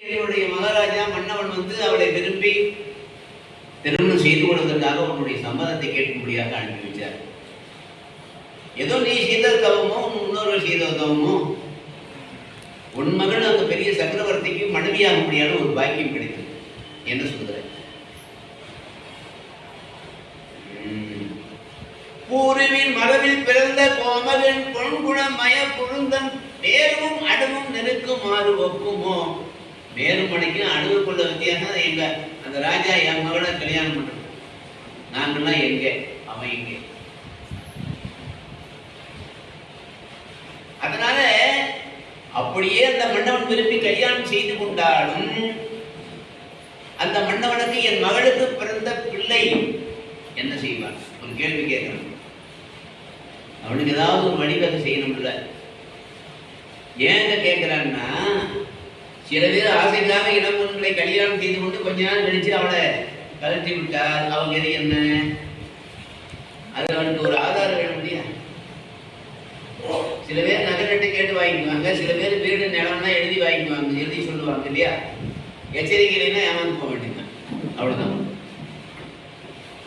என்னுடைய மகாராஜா மன்னவன் வந்து அவளை விரும்பி திருமணம் செய்து கொள்வதற்காக உன்னுடைய சம்மதத்தை கேட்கும்படியாக அனுப்பி வச்சார் ஏதோ நீ செய்த தவமோ உன் முன்னோர்கள் செய்த தவமோ உன் மகன் அந்த பெரிய சக்கரவர்த்திக்கு மனைவியாக முடியாத ஒரு பாக்கியம் கிடைத்தது என்ன சொல்கிறேன் உம். பூருவின் மரபில் பிறந்த கோமகன் பொன்குணமய மய பேரும் அடமும் நெருக்கும் நெருக்குமாறு ஒப்புமோ? நேருமணிக்கும் அடுவுக்குள்ள வித்தியாசம் எங்க? அந்த ராஜா என் மகளை கல்யாணம் பண்ணுறது நாங்கள்லாம் எங்க? அவன் எங்க அதனால அப்படியே அந்த மன்னவன் விரும்பி கல்யாணம் செய்து கொண்டாலும் அந்த மன்னவனுக்கு என் மகளுக்கு பிறந்த பிள்ளை என்ன செய்வான்? ஒரு கேள்வி கேட்கிறான். அவனுக்கு ஏதாவது ஒரு வழிவகை செய்யணும்ல. ஏங்க கேட்கிறான்னா சில பேர் ஆசைக்காக இளம்பெண்களை கல்யாணம் செய்து கொண்டு கொஞ்ச நாள் கழிச்சு அவளை கழட்டி விட்டார். அவங்க எது என்ன? அது அவனுக்கு ஒரு ஆதாரம் வேணும் இல்லையா? சில பேர் நகரட்டை கேட்டு வாங்கிக்குவாங்க. சில பேர் வீடு நிலம்னா எழுதி வாங்கிக்குவாங்க. எழுதி சொல்லுவாங்க இல்லையா? எச்சரிக்கையிலாம் ஏமாந்து போக வேண்டியதான் அவ்வளவுதான்.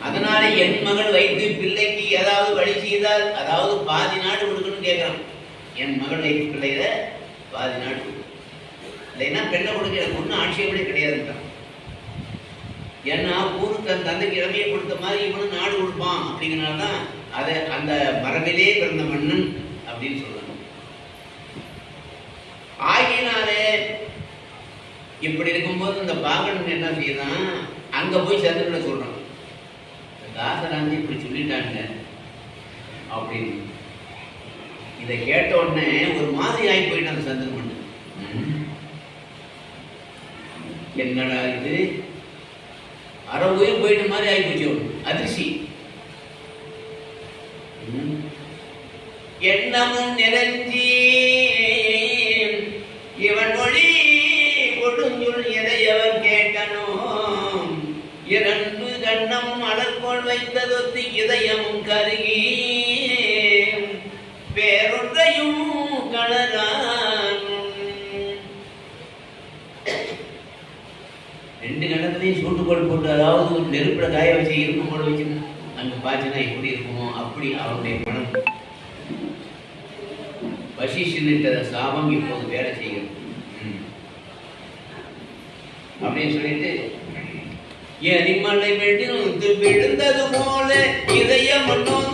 அதனால என் மகள் வைத்து பிள்ளைக்கு ஏதாவது வழி செய்தால் அதாவது பாதி நாடு கொடுக்கணும்னு கேட்கிறான் என் மகள் வைத்து பிள்ளைகளை பாதி நாடு இல்லைன்னா பெண்ணை கொடுக்க எனக்கு ஒன்றும் ஆட்சேபனே கிடையாதுன்றான் ஏன்னா ஊருக்கு தன் தந்தைக்கு இளமையை கொடுத்த மாதிரி இவனும் நாடு கொடுப்பான் அப்படிங்கிறனால தான் அதை அந்த மரபிலே பிறந்த மன்னன் அப்படின்னு சொல்லணும் ஆகினாலே இப்படி இருக்கும்போது இந்த பாகன் என்ன செய்யலாம் அங்க போய் சந்திரனை சொல்றான். தாசராந்தி இப்படி சொல்லிட்டாங்க அப்படின்னு. இதை கேட்ட உடனே ஒரு மாதிரி ஆகி போயிட்டான் அந்த சந்திரன் என்னடா இது? அரை உயிர் போயிட்ட மாதிரி ஆகிப்போச்சு போச்சு அதிர்ச்சி எண்ணமும் நிறைஞ்சி இவன் மொழி எதை எதையவன் கேட்டனோ இரண்டு கண்ணம் அடர்கோள் வைத்ததொத்து இதயமும் கருகி வேறொன்றையும் கணரான் ரெண்டு சூட்டுக்கோள் போட்டு அதாவது ஒரு நெருப்புல காய வச்சு இரும்பு போட வச்சு அங்க பாய்ச்சினா எப்படி இருக்குமோ அப்படி அவருடைய மனம். வசிஷ்டனிட்ட சாபம் இப்போது வேலை செய்கிறது. அப்படின்னு சொல்லிட்டு எரிமலை வெடிந்து விழுந்தது போல இதய நொந்து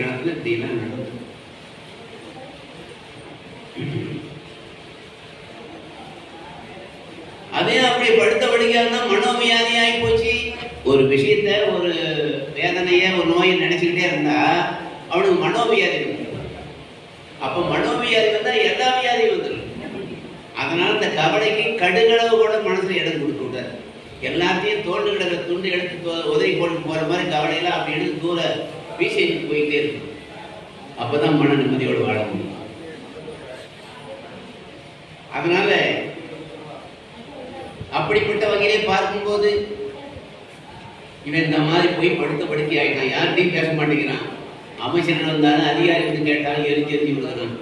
காலத்துல இப்படிலாம் நடந்தது அதே அப்படி படுத்த படுக்கையா மனோவியாதி ஆகி போச்சு. ஒரு விஷயத்த ஒரு வேதனைய ஒரு நோயை நினைச்சுக்கிட்டே இருந்தா அவனுக்கு மனோவியாதி அப்ப மனோவியாதி வந்தா எல்லா வியாதியும் வந்துடும் அதனால இந்த கவலைக்கு கடுகளவு கூட மனசுல இடம் கொடுக்க கூடாது. எல்லாத்தையும் தோண்டு கிடக்கிற துண்டு எடுத்து உதவி போட்டு போற மாதிரி கவலையெல்லாம் அப்படி எடுத்து தூர வீசி போயிட்டே இருக்கும் அப்பதான் மன நிம்மதியோடு வாழ முடியும் அதனால அப்படிப்பட்ட வகையிலே பார்க்கும்போது இவன் இந்த மாதிரி போய் படுத்த படுத்தி ஆயிட்டான் யார்கிட்டையும் பேச மாட்டேங்கிறான் அமைச்சர் வந்தாலும் அதிகாரி வந்து கேட்டாலும் எரிஞ்சு எரிஞ்சு விடுறான்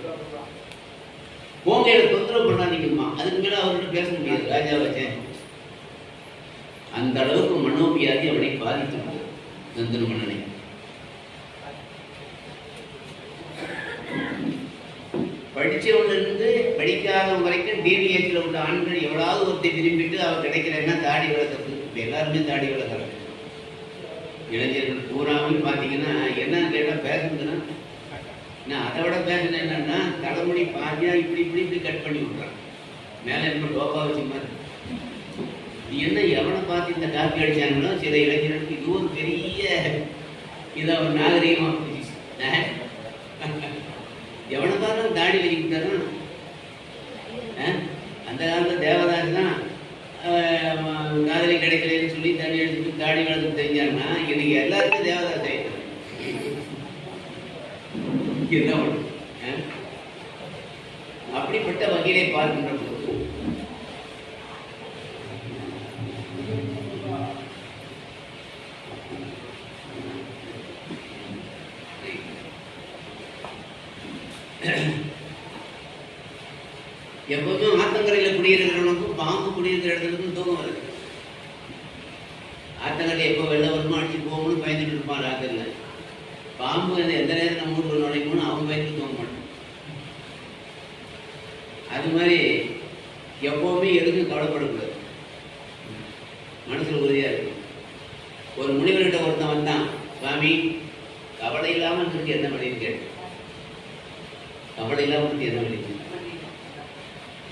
போங்க எனக்கு தொந்தரவு பண்ணாதீங்கம்மா அதுக்கு மேல அவர்கிட்ட பேச முடியாது ராஜா வச்சேன் அந்த அளவுக்கு மனோவியாதி அவனை பாதித்து நந்தன மன்னனை படிச்சவன்ல இருந்து படிக்காதவன் வரைக்கும் டிடிஎச்ல உள்ள ஆண்கள் எவ்வளவு ஒருத்தர் விரும்பிட்டு கிடைக்கிற கிடைக்கிறேன்னா தாடி வளர்த்துறது இப்போ எல்லாருமே தாடி வளர்க்குறாங்க. இளைஞர்கள் பூராவும் பார்த்தீங்கன்னா என்னன்னு கேட்டால் பேசுனதுன்னா நான் அதை விட என்னன்னா தலைமுடி பாதியா இப்படி இப்படி இப்படி கட் பண்ணி விட்றான். மேலே என்ன டோப்பா வச்சு மாதிரி நீ என்ன எவனை பார்த்து இந்த காப்பி அடிச்சாங்களோ சில இளைஞர்களுக்கு இது ஒரு பெரிய இதை ஒரு நாகரீகமாக எவனை பார்த்தாலும் தாடி வச்சுக்கிட்டாலும் அந்த காலத்தில் தேவதாஸ் காதலி கிடைக்கலன்னு சொல்லி தண்ணி எடுத்துட்டு தாடி வளர்த்து தெரிஞ்சாங்கன்னா இன்னைக்கு எல்லாருக்கும் தேவதாஸ் தெரியும் என்ன பண்றது? அப்படிப்பட்ட வகையிலே பார்க்கின்ற போகணும்னு பயந்துட்டு இருப்பான் ராத்திரில பாம்பு வந்து எந்த நேரம் நம்ம ஊருக்கு நுழைக்கணும்னு அவன் பயந்து தூங்க மாட்டான் அது மாதிரி எப்பவுமே எதுக்கும் கவலைப்படக்கூடாது மனசுல உறுதியா இருக்கும் ஒரு முனிவர்கிட்ட ஒருத்தன் வந்தான் சுவாமி கவலை இல்லாமல் இருக்கு என்ன வழின்னு கேட்டேன் கவலை இல்லாமல் இருக்கு என்ன வழி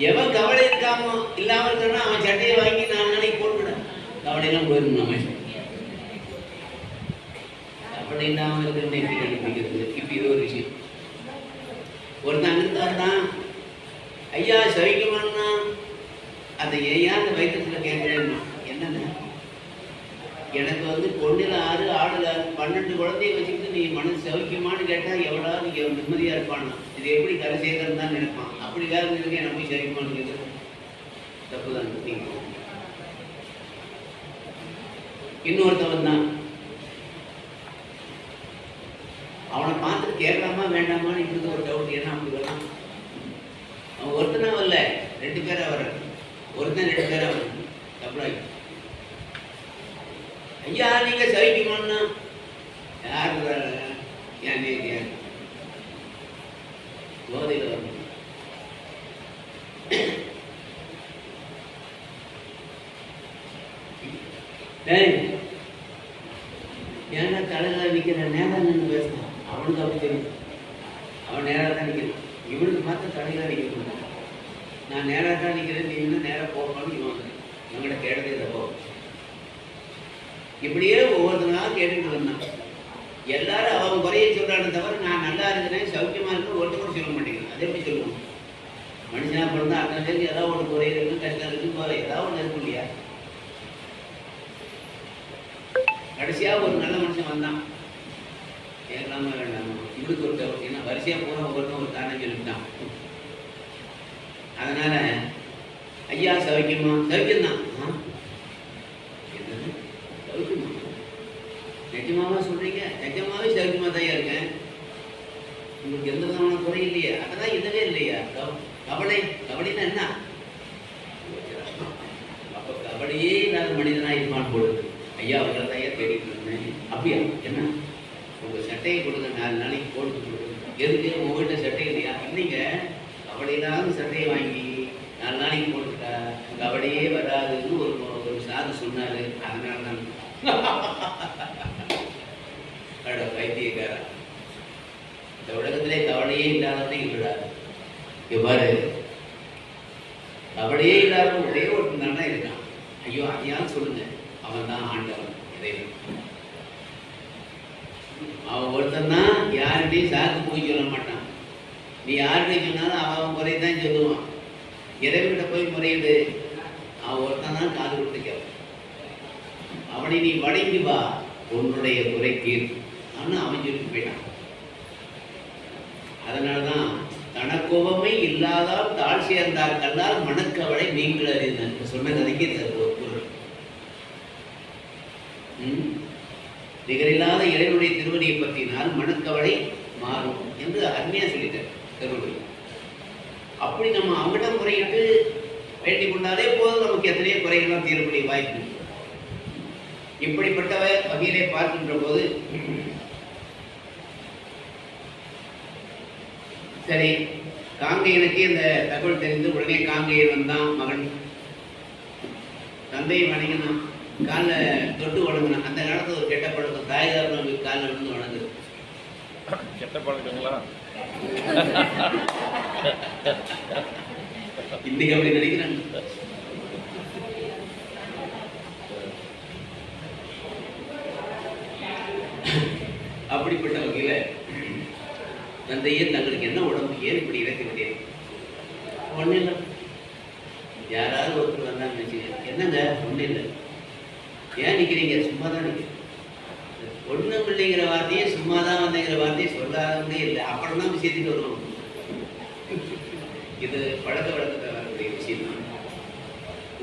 எவன் கவலை இருக்காமோ இல்லாம இருக்கானோ அவன் சட்டையை வாங்கி நாலு நாளைக்கு போட்டுவிட கவலை எல்லாம் போயிடும் நம்ம. அதை இல்லாம இருக்கிறது எப்படி கண்டுபிடிக்கிறது இப்போ இது ஒரு விஷயம் ஒருத்தன் அங்கிருந்து ஐயா ஐயா சவிக்குமான்னா அதை ஏயா அந்த வைத்தியத்தில் கேட்கிறேன்னா என்னன்னு எனக்கு வந்து பொண்ணுல ஆறு ஆடுல ஆறு பன்னெண்டு குழந்தைய வச்சுக்கிட்டு நீ மனசு சவிக்குமான்னு கேட்டா எவ்வளவு நீங்க நிம்மதியா இருப்பானா இது எப்படி கரை சேர்க்கறது தான் நினைப்பான் அப்படி வேறு இருக்கு எனக்கு போய் சவிக்குமான்னு கேட்கறது தப்புதான் தான் இன்னொருத்தவன் தான் பார்த்துட்டு கேட்கலாமா வேண்டாமான்னு இருந்த ஒரு டவுட் என்ன அப்படி வரலாம் அவன் ஒருத்தனும் வரல ரெண்டு பேரா அவர் ஒருத்தன் ரெண்டு பேரா அவர் தப்புடாய் ஐயா நீங்க சரிக்குமான்னா யார் வர்றாங்க? ஏன் நீங்க போதையில் வரணும் ஏன்னா தலையில நிற்கிற நேரம் நின்று பேசுறான் அவனுக்கு அப்படி தெரியும். அவன் நேராக தான் நிற்கிறான் இவனுக்கு மாத்திரம் தலையில நிற்க நான் நேராக தான் நிற்கிறேன் நீ இன்னும் நேராக போகணும்னு இவன் வந்து இவங்கள்ட்ட கேட்டதே தப்போ இப்படியே ஒவ்வொருத்தனாக கேட்டுட்டு வந்தான் எல்லாரும் அவன் குறைய சொல்றானே தவிர நான் நல்லா இருக்கிறேன் சௌக்கியமாக இருக்கேன் ஒருத்தர் கூட சொல்ல மாட்டேங்கிறேன். அதை எப்படி சொல்லுவோம் மனுஷனாக பிறந்தா அத்தனை பேருக்கு ஏதாவது ஒன்று குறை இருக்கு கஷ்டம் இருக்கு போல ஏதாவது ஒன்று இருக்கும் இல்லையா? கடைசியா ஒரு நல்ல மனுஷன் வந்தான். கேட்கலாமா வேண்டாமா? இவனுக்கு ஒரு டவுட் ஏன்னா வரிசையா போகிற ஒவ்வொருத்தன் ஒரு காரணம் சொல்லிட்டான். அதனால ஐயா சவிக்குமா? சவிக்கம் தான் என்னது? சவிக்குமா? நிஜமாவா சொல்றீங்க? நிஜமாவே சவிக்குமா தான் இருக்கேன்? உங்களுக்கு எந்த விதமான குறை இல்லையா. அதான் இதுவே இல்லையா? கவ- கவலை கவலைன்னா என்ன? அப்போ கவலையே இல்லாத மனிதனா இருப்பான் பொழுது ஐயா அவர்கள் தான் தேடிட்டு இருந்தேன்? அப்படியா? என்ன? உங்க சட்டையை கொடுங்க நாலு நாளைக்கு போட்டு கொடுங்க எதுக்கு? உங்ககிட்ட சட்டை இல்லையா? இல்லைங்க. கபடியிலாவது இல்லாத சட்டையை வாங்கி நாலு நாளைக்கு போட்டுட்டா கபடியே வராதுன்னு ஒரு ஒரு சாது சொன்னாரு. அதனால தான். அட பைத்தியக்காரா இந்த உலகத்திலே கவலையே இல்லாதவனே இல்லடா எவ்வாறு கவலையே இல்லாத ஒரே ஒருத்தன் தானே இருக்கான். ஐயோ அதையாவது சொல்லுங்க. அவன் தான் ஆண்டவன். இறைவன். ஒருத்தன் தான் யார்கிட்டையும் சாக்கு போய் சொல்ல மாட்டான். நீ யார்கிட்ட சொன்னாலும் அவன் அவன் முறை தான் சொல்லுவான். இறைவன்கிட்ட போய் முறையிடு. அவன் ஒருத்தன் தான் காது கொடுத்து கேட்பான் அவனை நீ வணங்கி வா. உன்னுடைய குறை தீர் அவனு அவன் சொல்லிட்டு போயிட்டான். அதனாலதான் தனக்கோபமே இல்லாதால் தாழ் சேர்ந்தார் கல்லால் மனக்கவலை நீங்கள் அறிந்தன் சொன்ன கதைக்கு பொருள் ம்? நிகரில்லாத இறைவனுடைய திருவடியை பற்றினால் மனக்கவலை மாறும் என்று அருமையா சொல்லிட்டார் திருவள்ளுவர் அப்படி நம்ம அவனிடம் முறையிட்டு வேண்டிக் கொண்டாலே போதும் நமக்கு எத்தனையோ குறைகள்லாம் தீரக்கூடிய வாய்ப்பு. இப்படிப்பட்டவ இப்படிப்பட்ட வகையிலே பார்க்கின்ற போது சரி காங்கையனுக்கு இந்த தகவல் தெரிந்து உடனே காங்கையன் வந்தான் மகன். தந்தையை வணங்கினான். காலில் தொட்டு வணங்கணும் அந்த காலத்துல ஒரு கெட்ட பழக்கம் தாய் தாரம் காலில் விழுந்து வணங்குது. கெட்ட பழக்கங்களா? இன்னைக்கு அப்படி நினைக்கிறாங்க. அப்படிப்பட்ட வகையில தந்தையே தங்களுக்கு என்ன உடம்பு ஏன் இப்படி இறக்கிவிட்டேன் ஒன்றும் இல்லை. யாராவது ஒருத்தர் வந்தாங்கன்னு வச்சுக்க என்னங்க? ஒன்றும் இல்லை. ஏன் நிற்கிறீங்க சும்மா தான் நிற்கிறீங்க ஒன்றும் இல்லைங்கிற வார்த்தையே சும்மா தான் வந்தேங்கிற வார்த்தையை சொல்லாதவங்களே இல்லை. அப்புறம் தான் விஷயத்துக்கு வருவோம். இது பழக்க வழக்கத்தை வரக்கூடிய விஷயம் தான்.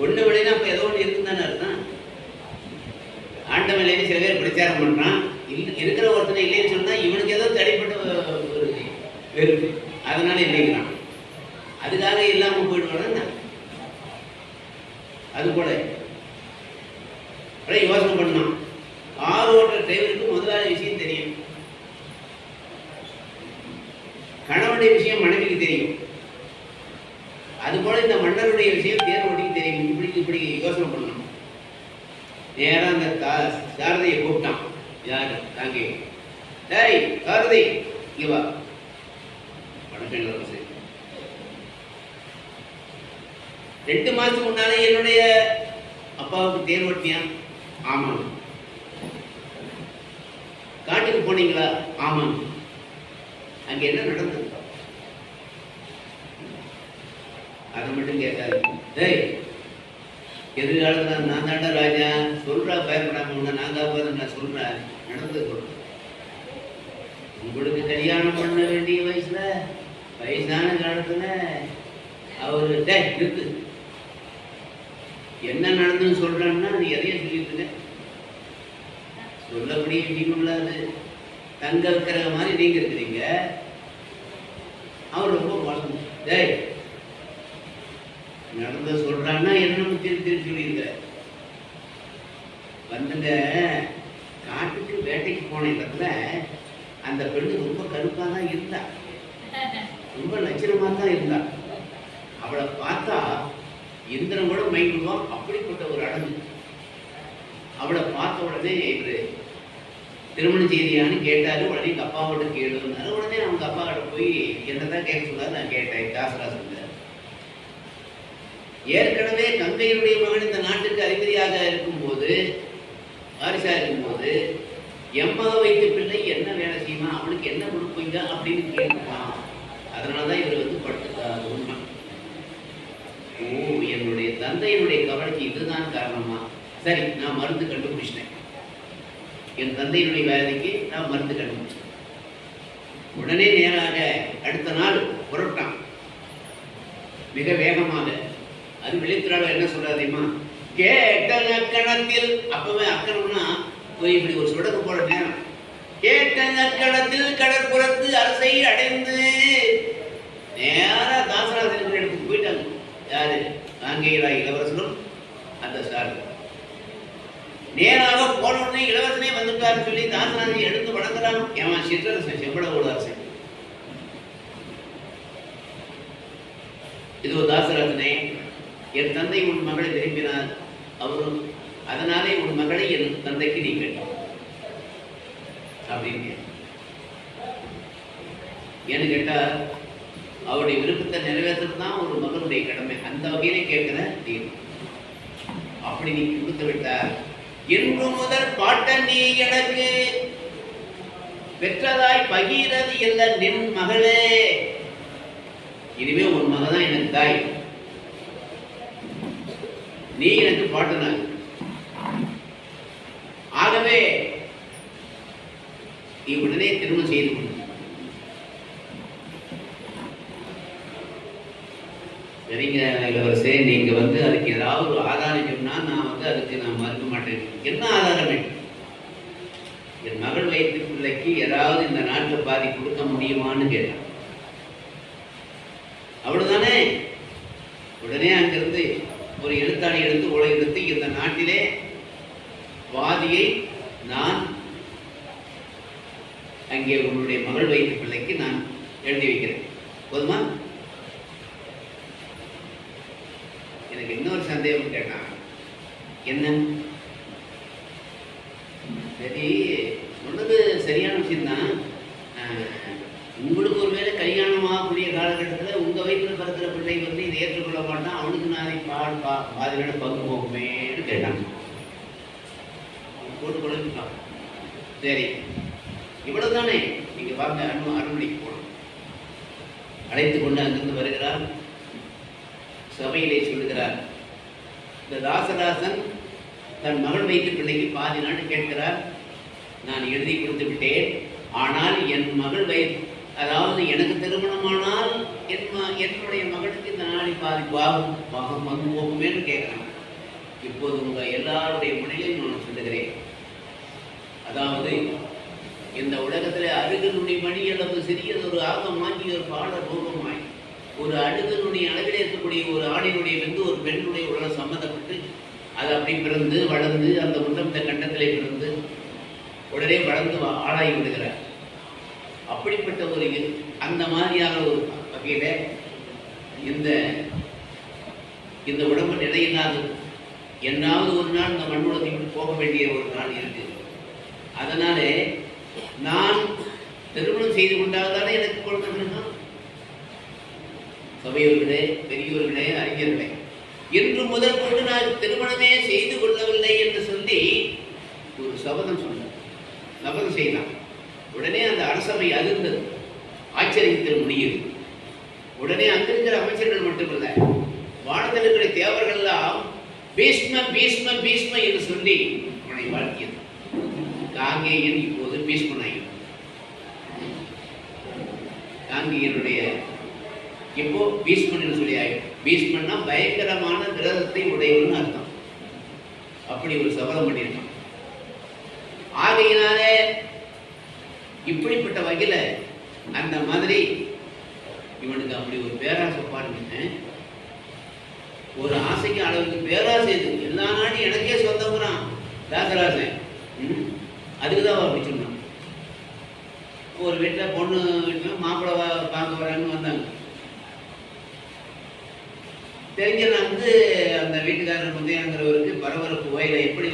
ஒன்று விலைனா அப்போ ஏதோ ஒன்று இருக்குன்னு தானே அர்த்தம். ஆண்டவன் சில பேர் பிரச்சாரம் பண்ணுறான் இல்லை இருக்கிற ஒருத்தனை இல்லைன்னு சொன்னால் இவனுக்கு ஏதோ தடைப்பட்டு ஒரு வெறுப்பு. அதனால இல்லைங்கிறான் அதுக்காக இல்லாமல் போயிடுவானா அது போல. அப்படியே யோசனை பண்ணணும். ஆறு ஓட்டுற டிரைவருக்கு முதலாளி விஷயம் தெரியும். கணவனுடைய விஷயம் மனைவிக்கு தெரியும். அதுபோல இந்த மன்னருடைய விஷயம் தேர் ஓட்டிக்கு தெரியும். இப்படி இப்படி யோசனை பண்ணணும். நேரா அந்த சாரதியை கூப்பிட்டான். யாரு தாங்கே. டேய் சாரதி இங்கே வா. வணக்கம் ரெண்டு மாதத்துக்கு முன்னாலே என்னுடைய அப்பாவுக்கு தேர் ஓட்டியான் ஆமாம். காட்டுக்கு போனீங்களா? ஆமாம். அங்க என்ன நடந்தது? அதை மட்டும் கேட்காது டேய் எதிர்காலத்துல நான் தாண்டா ராஜா. சொல்றா பயப்படாம உன்னை நான் காப்பாத நான் சொல்றேன். நடந்து சொல்றேன் உங்களுக்கு கல்யாணம் பண்ண வேண்டிய வயசுல வயசான காலத்துல அவரு டே நிறுத்து. என்ன நடந்துன்னு சொல்றேன்னா அது எதையும் சொல்லிட்டு சொல்லக்கூடிய விஷயமில்ல அது. தங்க இருக்கிற மாதிரி நீங்க இருக்கிறீங்க. அவர் ரொம்ப மோசம் டேய் நடந்த சொல்றான்னா என்ன திருப்பி திருப்பி சொல்லியிருக்க வந்துங்க காட்டுக்கு வேட்டைக்கு போன இடத்துல அந்த பெண்ணு ரொம்ப கருப்பா தான் இருந்தா. ரொம்ப லட்சணமா தான் இருந்தா. அவளை பார்த்தா இந்திரன் கூட மயங்குவான் அப்படிப்பட்ட ஒரு அழகு அவளை பார்த்த உடனே இவரு திருமணம் செய்தியான்னு கேட்டாரு. உடனே எங்க அப்பாவோட கேளுன்னாரு. உடனே அவங்க அப்பா கிட்ட போய் என்னதான் கேட்க சொன்னாரு? நான் கேட்டேன். காசுராஜ் சொன்னார். ஏற்கனவே கங்கையினுடைய மகன் இந்த நாட்டுக்கு அதிபதியாக இருக்கும்போது வாரிசா இருக்கும்போது எம்மக வைத்த பிள்ளை என்ன வேலை செய்யுமா? அவனுக்கு என்ன கொடுப்பீங்க? அப்படின்னு கேட்பான் அதனாலதான் இவர் வந்து படுத்துக்காது உண்மை. ஓ. என்னுடைய தந்தையினுடைய கவலைக்கு இதுதான் காரணமா? சரி நான் மருந்து கண்டுபிடிச்சிட்டேன். என் தந்தையினுடைய வேலைக்கு நான் மருந்து கண்டுபிடிச்சேன் உடனே நேராக அடுத்த நாள் புரட்டான். மிக வேகமாக. அது விழித்திராளர் என்ன சொல்றாதீமா கேட்ட கணத்தில் அப்பவே அக்கணம்னா போய் இப்படி ஒரு சுடக்கு போற நேரம். கேட்ட கணத்தில் கடற்புறத்து அரசை அடைந்து நேரா தாசராசன் இடத்துக்கு போயிட்டாங்க. யாரு? காங்கேயரா இளவரசனும் அந்த சார் நேராக போன உடனே இளவரசனே வந்துட்டாருன்னு சொல்லி தாசராசனை எடுத்து வணங்குறான். ஏமா சிற்றரசன் செம்பட அரசன் இதோ தாசராசனே என் தந்தை உன் மகளை விரும்பினார் அவரும் அதனாலே உன் மகளை என் தந்தைக்கு நீ கேட்டான் அப்படின்னு ஏன்னு கேட்டா அவருடைய விருப்பத்தை நிறைவேற்றுறது தான் ஒரு மகனுடைய கடமை. அந்த வகையிலே கேட்கிறேன் நீ அப்படி நீ கொடுத்து விட்டார் என்று முதல் பாட்டன் நீ எனக்கு பெற்றதாய் பகிரது இல்ல நின் மகளே. இனிமே உன் மகதான் எனக்கு தாய். நீ எனக்கு பாட்டனாக ஆகவே நீ உடனே திருமணம் செய்து கொண்டு இளவரசே நீங்க வந்து அதுக்கு ஏதாவது ஒரு ஆதாரம் சொன்னால் நான் வந்து அதுக்கு நான் மறுக்க மாட்டேன். என்ன ஆதாரம் வேண்டும்? என் மகள் வயிற்று பிள்ளைக்கு ஏதாவது இந்த நாட்டில் பாதி கொடுக்க முடியுமான்னு கேட்டான். அவ்வளவுதானே? உடனே அங்கிருந்து ஒரு எழுத்தாளி எடுத்து உலை எடுத்து இந்த நாட்டிலே வாதியை நான் அங்கே உன்னுடைய மகள் வயிற்று பிள்ளைக்கு நான் எழுதி வைக்கிறேன். போதுமா எனக்கு இன்னொரு சந்தேகம் கேட்டான் என்ன? சரி சொன்னது சரியான விஷயம்தான். அஹ், உங்களுக்கு ஒருவேளை கல்யாணம் ஆகக்கூடிய காலகட்டத்தில் உங்க வயிற்றில் பிறக்கிற பிள்ளை வந்து இதை ஏற்றுக்கொள்ள மாட்டான் அவனுக்கு நாளை பால் பா பாதியோட பங்கு போகுமேன்னு கேட்டான் அவன் போட்டு கொடுத்துட்டான் சரி இவ்வளவு தானே நீங்க வாங்க அனு அரண்மனைக்கு போகணும். அழைத்து கொண்டு அங்கிருந்து வருகிறார். சபையிலே சொல்லுகிறார் இந்த ராசராசன் தன் மகள் வைத்து பிள்ளைக்கு பாதி நாடு கேட்கிறார். நான் எழுதி கொடுத்து விட்டேன். ஆனால் என் மகள் வய அதாவது எனக்கு திருமணமானால் என் ம- என்னுடைய மகளுக்கு இந்த நாளை பாதி பாகம் பாகம் வந்து போகுமேன்னு கேட்கிறான். இப்போது உங்கள் எல்லாருடைய முன்னிலையும் நான் சொல்லுகிறேன். அதாவது இந்த உலகத்துல அருகனுடைய மணி அளவு சிறியது ஒரு ஆகமாக்கி ஒரு பாட ரூபமாய் ஒரு அழுகனுடைய அளவிலே இருக்கக்கூடிய ஒரு ஆணினுடைய வந்து ஒரு பெண்ணுடைய உடல் சம்மந்தப்பட்டு அது அப்படி பிறந்து வளர்ந்து அந்த முத்தம் இந்த கண்டத்திலே பிறந்து உடனே வளர்ந்து வா- ஆளாகி விடுகிறார். அப்படிப்பட்ட ஒரு அந்த மாதிரியான ஒரு வகையில இந்த இந்த உடம்பு நிலையில்லாதது என்னாவது ஒரு நாள் இந்த மண்ணுலகத்தை விட்டு போக வேண்டிய ஒரு நாள் இருக்கு. அதனாலே நான் திருமணம் செய்து கொண்டால் தானே எனக்கு குழந்தை சபையோர்களே பெரியோர்களே அறிஞர்களே இன்று முதல் கொண்டு நான் திருமணமே செய்து கொள்ளவில்லை என்று சொல்லி ஒரு சபதம் சொன்னார். சபதம் செய்யலாம் உடனே அந்த அரசவை அதிர்ந்தது. ஆச்சரியத்தில் முடியுது. உடனே அங்கிருக்கிற அமைச்சர்கள் மட்டுமல்ல வானத்தில் இருக்கிற தேவர்கள் எல்லாம் பீஷ்ம பீஷ்ம பீஷ்ம என்று சொல்லி அவனை வாழ்த்தியது. காங்கேயன் இப்போது பீஷ்மனாயும் காங்கேயனுடைய இப்போ பீஷ்மன் சொல்லி ஆயிடும். பீஷ்மன்னா பயங்கரமான விரதத்தை உடையவன் அர்த்தம். அப்படி ஒரு சபதம் பண்ணியிருக்கான். ஆகையினாலே இப்படிப்பட்ட வகையில அந்த மாதிரி இவனுக்கு அப்படி ஒரு பேராசை பாருங்க ஒரு ஆசைக்கு அளவுக்கு பேராசை இது. எல்லா நாடும் எனக்கே சொந்தம்ங்கிறான் ராசராசன் அதுக்கு தான் அப்படி சொன்னான் ஒரு வீட்டில் பொண்ணு வீட்டில் மாப்பிள்ளை வா- பார்க்க வராங்கன்னு வந்தாங்க. தெரிஞ்ச வந்து அந்த வீட்டுக்காரர் முந்தையாங்கிறவருக்கு பரபரப்பு வயலை எப்படி